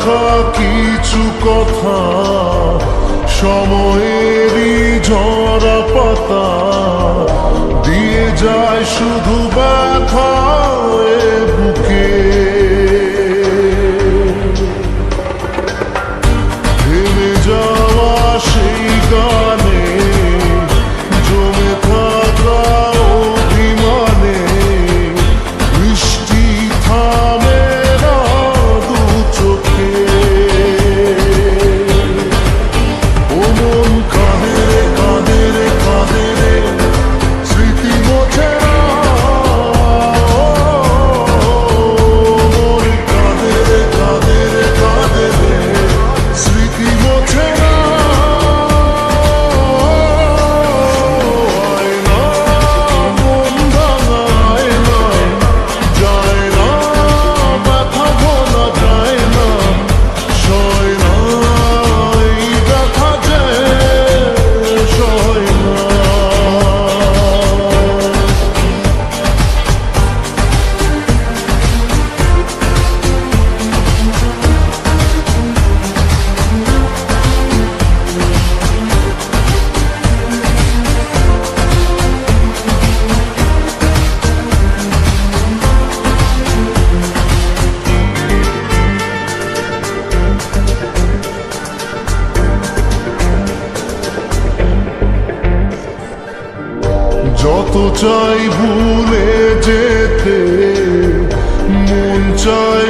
রাখা কিছু কথা সময়ে কত চাই ভুলে যেতে। মন চাই